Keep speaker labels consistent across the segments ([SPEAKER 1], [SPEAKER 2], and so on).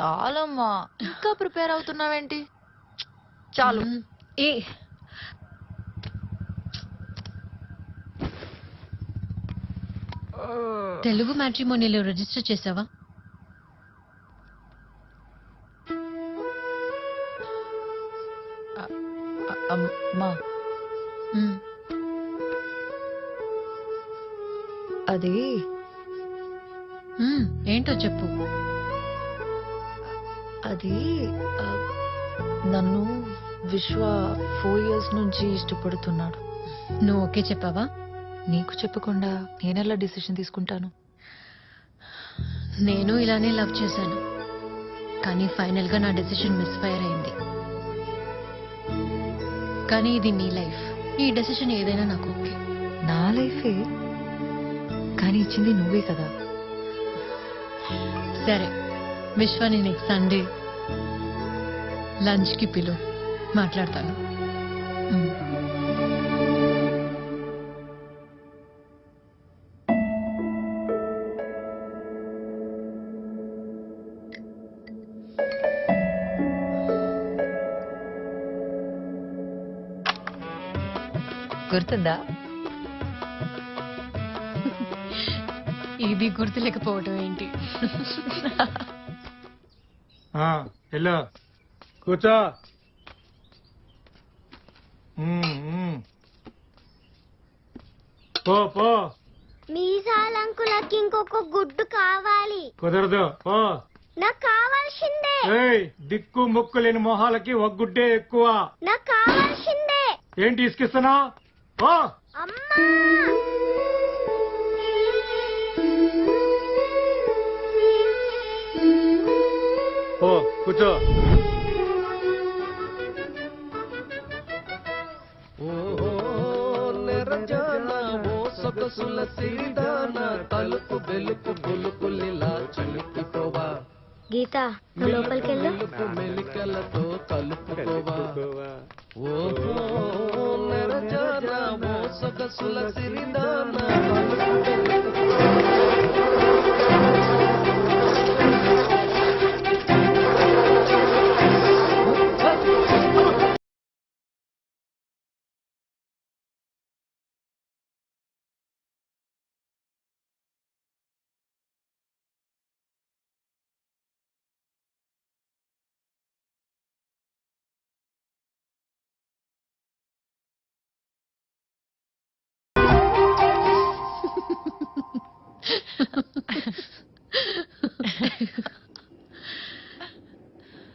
[SPEAKER 1] చాలమ్మా. ఇంకా ప్రిపేర్ అవుతున్నావేంటి? చాలు.
[SPEAKER 2] ఏ. తెలుగు మ్యాట్రిమోనీలో రిజిస్టర్ చేసావా?
[SPEAKER 1] అమ్మా. అది
[SPEAKER 2] ఏంటో చెప్పు.
[SPEAKER 1] అది నన్ను విశ్వ ఫోర్ ఇయర్స్ నుంచి ఇష్టపడుతున్నాడు.
[SPEAKER 2] నువ్వు ఓకే చెప్పావా?
[SPEAKER 1] నీకు చెప్పకుండా నేనెలా డిసిషన్ తీసుకుంటాను?
[SPEAKER 2] నేను ఇలానే లవ్ చేశాను. కానీ ఫైనల్గా నా డెసిషన్ మిస్ ఫైర్ అయింది. కానీ ఇది నీ లైఫ్. నీ డెసిషన్ ఏదైనా నాకు ఓకే.
[SPEAKER 1] నా లైఫే? కానీ ఇచ్చింది నువ్వే కదా.
[SPEAKER 2] సరే విశ్వాని నెక్స్ట్ సండే లంచ్కి పిలు. మాట్లాడతాను.
[SPEAKER 1] గుర్తుందా?
[SPEAKER 2] ఇది గుర్తులేకపోవటం ఏంటి?
[SPEAKER 3] ఆ, కూర్చో. పో పో.
[SPEAKER 4] మీసాలంకులకి ఇంకొక గుడ్డు కావాలి.
[SPEAKER 3] కుదరదు పో.
[SPEAKER 4] నాకు కావాల్సిందే.
[SPEAKER 3] ఏయ్ దిక్కు ముక్కు లేని మొహాలకి ఒగ్గుడ్డే ఎక్కువ.
[SPEAKER 4] నాకు కావాల్సిందే.
[SPEAKER 3] ఏంటి ఇసుకిస్తున్నా? పో.
[SPEAKER 4] అమ్మా!
[SPEAKER 3] పో కూర్చో.
[SPEAKER 5] సొగసుల సిరిదాన తలుపు వెలుపు బులుకులిలా చలుపుకోవా
[SPEAKER 4] గీత నువ్వు లోపలికి వెళ్ళు
[SPEAKER 5] తెలుపు మెలికలతో కలుపుకోవా ఓహో నెరజాన ఓ సొగసుల సిరిదాన తలుపు వెలుపు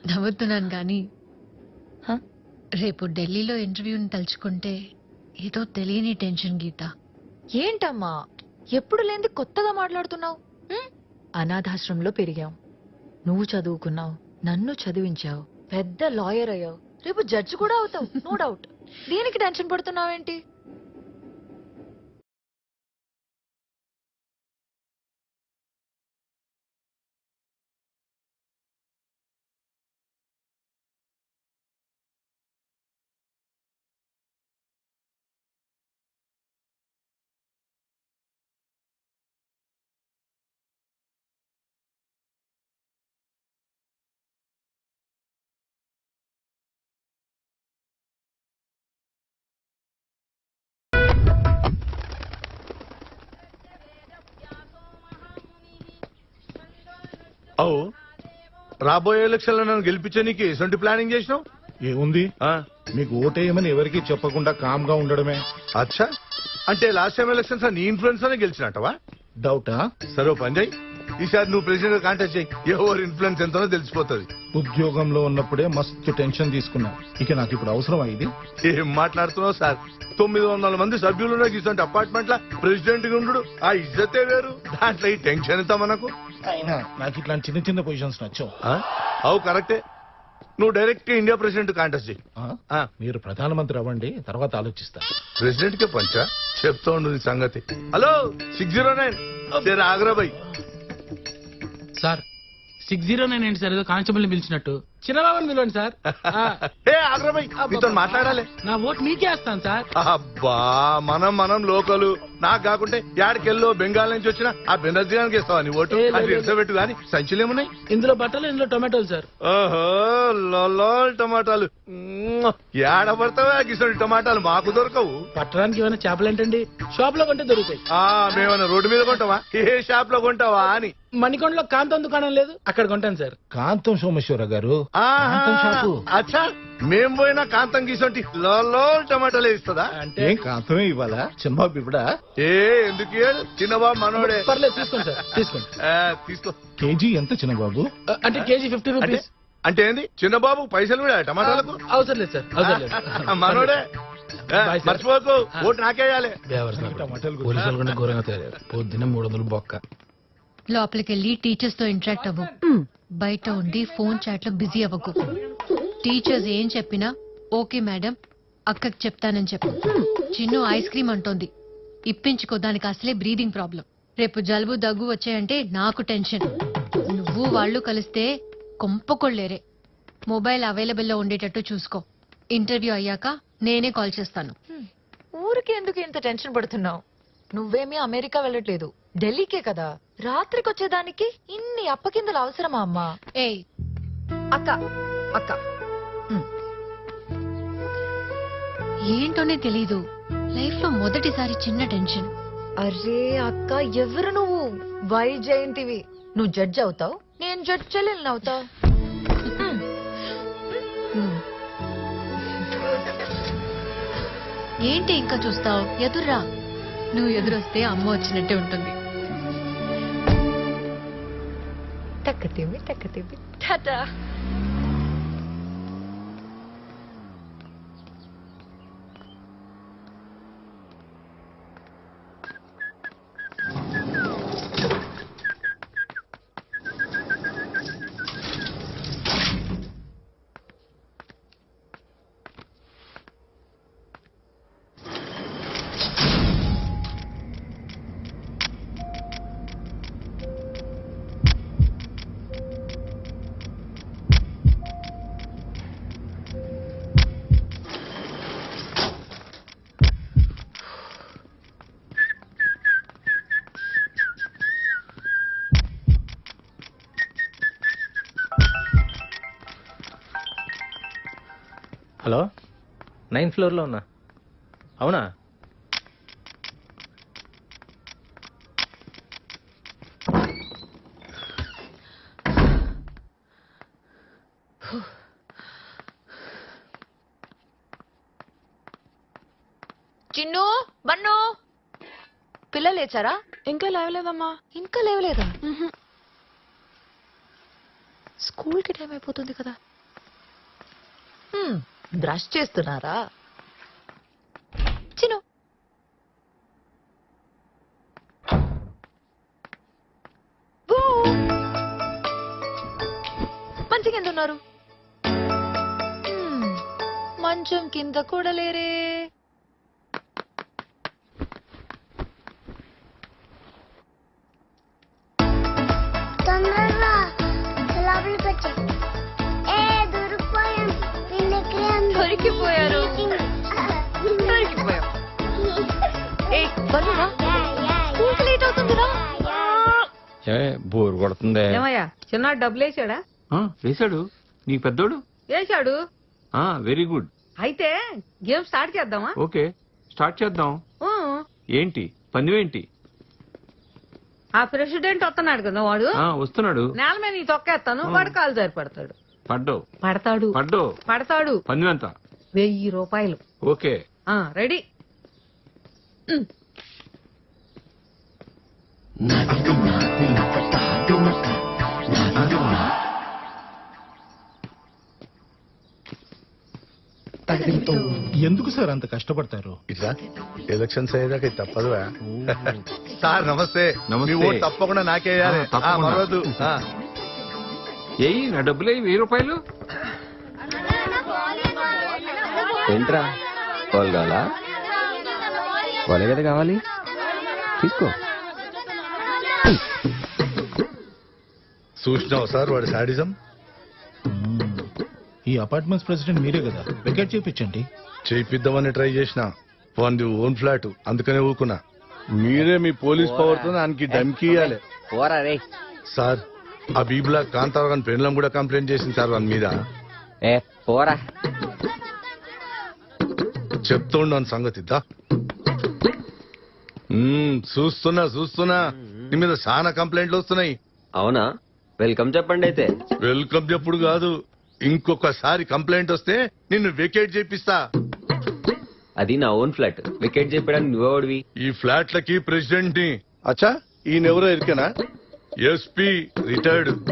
[SPEAKER 2] నవ్వుతున్నాను కానీ? రేపు ఢిల్లీలో ఇంటర్వ్యూని తలుచుకుంటే ఏదో తెలియని టెన్షన్ గీత.
[SPEAKER 1] ఏంటమ్మా? ఎప్పుడు లేనిది కొత్తగా మాట్లాడుతున్నావు? అనాథాశ్రమంలో పెరిగాం నువ్వు చదువుకున్నావు నన్ను చదివించావు పెద్ద లాయర్ అయ్యావు. రేపు జడ్జి కూడా అవుతావు నో డౌట్. దేనికి టెన్షన్ పడుతున్నావేంటి?
[SPEAKER 6] అవు. రాబోయే ఎలక్షన్లో నన్ను గెలిపించే నీకు ఎటువంటి ప్లానింగ్ చేసినావు?
[SPEAKER 7] ఏముంది?
[SPEAKER 6] ఆ,
[SPEAKER 7] మీకు ఓటేయమని ఎవరికి చెప్పకుండా కామ్గా ఉండడమే.
[SPEAKER 6] అచ్చా. అంటే లాస్ట్ టైం ఎలక్షన్స్ నీ ఇన్ఫ్లుయెన్స్ అనే గెలిచినట్టవా?
[SPEAKER 7] డౌటా
[SPEAKER 6] సరే ఓ పని చేయి. ఈసారి నువ్వు ప్రెసిడెంట్ కాంటాక్ట్ చేయి. ఎవరు ఇన్ఫ్లుయెన్స్ ఎంతనో తెలిసిపోతుంది.
[SPEAKER 7] ఉద్యోగంలో ఉన్నప్పుడే మస్తు టెన్షన్ తీసుకున్నా. ఇక నాకు ఇప్పుడు అవసరం ఇది?
[SPEAKER 6] ఏం మాట్లాడుతున్నావు సార్? తొమ్మిది వందల మంది సభ్యులు ఇటువంటి అపార్ట్మెంట్ లా ప్రెసిడెంట్గా ఉండు ఆ ఇజ్జతే వేరు. దాంట్లో ఈ టెన్షన్ ఎంత మనకు?
[SPEAKER 7] అయినా నాకు ఇట్లాంటి చిన్న చిన్న పొజిషన్స్ నచ్చావు?
[SPEAKER 6] అవు కరెక్టే. నువ్వు డైరెక్ట్ ఇండియా ప్రెసిడెంట్ కాంటాక్ట్ చేయి.
[SPEAKER 7] మీరు ప్రధానమంత్రి అవ్వండి తర్వాత ఆలోచిస్తా.
[SPEAKER 6] ప్రెసిడెంట్ కే పంచా? చెప్తా ఉండు నీ సంగతి. Hello six zero nine. ఆగ్రాబాయ్
[SPEAKER 8] sir six zero nine ఏంటి సార్? ఏదో కానిస్టేబుల్ని పిలిచినట్టు. చిన్నబాబుని పిలవండి సార్. ఆ,
[SPEAKER 6] ఏ ఆగ్రాబాయ్ మీతో మాట్లాడాలి.
[SPEAKER 8] నా ఓటు మీకే వేస్తాను సార్.
[SPEAKER 6] అబ్బా మనం మనం లోకలు. నాకు కాకుంటే యాడికెళ్ళో బెంగాల్ నుంచి వచ్చిన ఆ బెనర్జీ గారికి ఇస్తావా నీ ఓటు?
[SPEAKER 8] ఏ, లేదు,
[SPEAKER 6] అది
[SPEAKER 8] లేదు.
[SPEAKER 6] పెట్టు కానీ సంచులు ఏమున్నాయి?
[SPEAKER 8] ఇందులో బట్టలు ఇందులో టొమాటోలు సార్.
[SPEAKER 6] ఓహో లోలో టమాటాలు. మ్మ్. ఏడ పడతావా గిసండి? టమాటాలు మాకు దొరకవు.
[SPEAKER 8] పట్టడానికి ఏమైనా చేపలు ఏంటండి? షాప్లో కొంటే దొరుకుతాయి.
[SPEAKER 6] ఆ మేమన్నా రోడ్డు మీద కొంటావా ఏ షాప్లో కొంటావా అని.
[SPEAKER 8] మణికొండలో కాంతం దుకాణం లేదు అక్కడ కొంటాను సార్.
[SPEAKER 7] కాంతం సోమేశ్వర గారు. కాంతం షాపు.
[SPEAKER 6] అచ్చా. మేం పోయినా కాంతం గీసంటి లోలో టమాటాలే ఇస్తుందా?
[SPEAKER 8] అంటే
[SPEAKER 7] ఏం కాంతమే ఇవ్వాలా? చిన్నబాబు ఇవ్వడా?
[SPEAKER 6] ఏ ఎందుకు ఇయ్యడు? చిన్నబాబు మనోడే.
[SPEAKER 8] పర్లేదు తీసుకోండి సార్ తీసుకోండి.
[SPEAKER 6] ఆ, తీసుకో.
[SPEAKER 7] కేజీ ఎంత చిన్నబాబు?
[SPEAKER 8] అ- అంటే కేజీ ఫిఫ్టీ
[SPEAKER 6] అంటే
[SPEAKER 8] రూపీస్
[SPEAKER 6] అంటే ఏంది? చిన్నబాబు పైసలు కూడా టమాటాలకు?
[SPEAKER 8] అవసరం లేదు సార్. అవసరం లేదు.
[SPEAKER 6] మనోడే. మర్చిపోకు. ఓటు నాకేయాలి.
[SPEAKER 8] బేవర్ సార్ పోలీసులు కూడా ఘోరంగా తయారు పొద్దున్న మూడు వందలు బొక్క.
[SPEAKER 2] లోపలికి వెళ్ళి టీచర్స్తో ఇంటరాక్ట్ అవ్వు. బయట ఉండి ఫోన్ చాట్లో బిజీ అవ్వకు. టీచర్స్ ఏం చెప్పినా ఓకే మేడం. అక్కకి చెప్తానని చెప్పు. చిన్ను ఐస్ క్రీమ్ అంటోంది. ఇప్పించుకో దానికి అసలే బ్రీదింగ్ ప్రాబ్లం. రేపు జలుబు దగ్గు వచ్చాయంటే నాకు టెన్షన్. నువ్వు వాళ్ళు కలిస్తే కొంపకొళ్ళేరే మొబైల్ అవైలబుల్లో ఉండేటట్టు చూసుకో. ఇంటర్వ్యూ అయ్యాక నేనే కాల్ చేస్తాను.
[SPEAKER 1] ఊరికి ఎందుకు ఇంత టెన్షన్ పడుతున్నావు? నువ్వేమీ అమెరికా వెళ్ళట్లేదు. ఢిల్లీకే కదా. రాత్రికి వచ్చేదానికి ఇన్ని అప్పకిందలు అవసరమా అమ్మా?
[SPEAKER 2] ఏయ్.
[SPEAKER 1] అక్క అక్క.
[SPEAKER 2] ఏంటోనే తెలీదు. లైఫ్లో మొదటిసారి చిన్న టెన్షన్.
[SPEAKER 1] అరే అక్క ఎవరు నువ్వు? వై జయంతివి. నువ్వు జడ్జ్ అవుతావు? నేను జడ్జ్ చెల్లెల్ని అవుతా
[SPEAKER 2] ఏంటి ఇంకా చూస్తావు? ఎదుర్రా. నువ్వు ఎదురొస్తే అమ్మ వచ్చినట్టే ఉంటుంది.
[SPEAKER 1] టక్కతిమి టక్కతిమి టాటా.
[SPEAKER 9] హలో? నైన్త్ ఫ్లోర్లో ఉన్నా. అవునా?
[SPEAKER 1] చిన్ను బన్ను. పిల్లలు లేచారా?
[SPEAKER 10] ఇంకా లేవలేదమ్మా.
[SPEAKER 1] ఇంకా లేవలేదా? స్కూల్కి టైం అయిపోతుంది కదా. బ్రష్ చేస్తున్నారా? చిను మంచిగా ఎందున్నారు మంచం కింద కూడా లేరే. దొరికిపోయారు. దొరికిపోయాం. ఏయ్, బన్నురా స్కూల్కి లేట్ అవుతుందిరా.
[SPEAKER 9] బోర్ కొడుతుంది.
[SPEAKER 10] ఏమయ్యా చిన్న డబ్బులు వేసాడా?
[SPEAKER 11] వేశాడు. నీకు పెద్దోడు?
[SPEAKER 10] వేసాడు
[SPEAKER 11] వెరీ గుడ్.
[SPEAKER 10] అయితే గేమ్ స్టార్ట్ చేద్దామా?
[SPEAKER 11] ఓకే స్టార్ట్ చేద్దాం.
[SPEAKER 10] ఊ.
[SPEAKER 11] ఏంటి పందెమేంటి?
[SPEAKER 10] ఆ ప్రెసిడెంట్ వస్తున్నాడు కదా వాడు?
[SPEAKER 11] ఆ, వస్తున్నాడు.
[SPEAKER 10] నేల మీద నీ తొక్కేస్తాను వాడు కాలు జారి పడతాడు.
[SPEAKER 11] పడ్డో?
[SPEAKER 10] పడతాడు.
[SPEAKER 11] పడ్డో?
[SPEAKER 10] పడతాడు.
[SPEAKER 11] పందెం ఎంత
[SPEAKER 10] వెయ్యి రూపాయలు.
[SPEAKER 11] ఓకే.
[SPEAKER 10] ఆ రెడీ.
[SPEAKER 7] ఎందుకు సార్ అంత కష్టపడతారు?
[SPEAKER 6] ఇట్లా ఎలక్షన్స్ అయ్యేదాకా ఇది తప్పదువా? సార్ నమస్తే.
[SPEAKER 11] నమస్తే.
[SPEAKER 6] మీ ఓటు తప్పకుండా నాకేయాలి
[SPEAKER 11] ఆ, తప్పకుండా.
[SPEAKER 6] ఆ.
[SPEAKER 11] ఏయ్ నా డబ్బులు వెయ్యి రూపాయలు?
[SPEAKER 5] ఏంట్రా? కాల్ కావాలా? వాళ్ళే కదా కావాలి. తీసుకో.
[SPEAKER 6] చూసినావు సార్ వాడి సాడిజం
[SPEAKER 7] మ్మ్. ఈ అపార్ట్మెంట్స్ ప్రెసిడెంట్ మీరే కదా. వికెట్ చేపించండి.
[SPEAKER 6] చేయిద్దామని ట్రై చేసిన. వాడి ఓన్ ఫ్లాట్ అందుకనే ఊకున్నా మీరే మీ పోలీస్ పవర్తో దానికి డమ్కి ఇవ్వాలి
[SPEAKER 12] పోరా రే
[SPEAKER 6] సార్ ఆ బీబులా కాంతారావు గారి పెండ్లం కూడా కంప్లైంట్ చేసింది సార్ వాని మీద.
[SPEAKER 12] ఏ పోరా.
[SPEAKER 6] చెప్తూ ఉన్నాను సంగతి దా. మ్మ్, చూస్తున్నా చూస్తున్నా. నీ మీద చాలా కంప్లైంట్లు వస్తున్నాయి.
[SPEAKER 12] అవునా? వెల్కమ్ చెప్పండి అయితే.
[SPEAKER 6] వెల్కమ్ చెప్పుడు కాదు. ఇంకొకసారి కంప్లైంట్ వస్తే నిన్ను వెకేట్ చేపిస్తా.
[SPEAKER 12] అది నా ఓన్ ఫ్లాట్. వికెట్ చెప్పడానికి నువ్వెవడివి?
[SPEAKER 6] ఈ ఫ్లాట్లకి ప్రెసిడెంట్ని అచ్చా ఈయనెవరో ఎరికేనా? SP retired.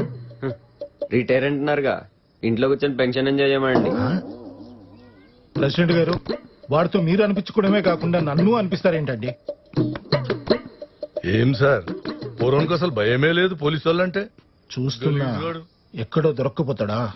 [SPEAKER 12] రిటైర్ అంటున్నారుగా. ఇంట్లో కూర్చొని పెన్షన్ ఎంజాయ్ చేయమండి.
[SPEAKER 7] ప్రెసిడెంట్ గారు వాడితో మీరు అనిపించుకోవడమే కాకుండా నన్ను అనిపిస్తారేంటండి?
[SPEAKER 6] ఏం సార్? పూర్వంకి అసలు భయమే లేదు పోలీసు వాళ్ళంటే.
[SPEAKER 7] చూస్తున్నా. ఎక్కడో దొరక్కపోతాడా?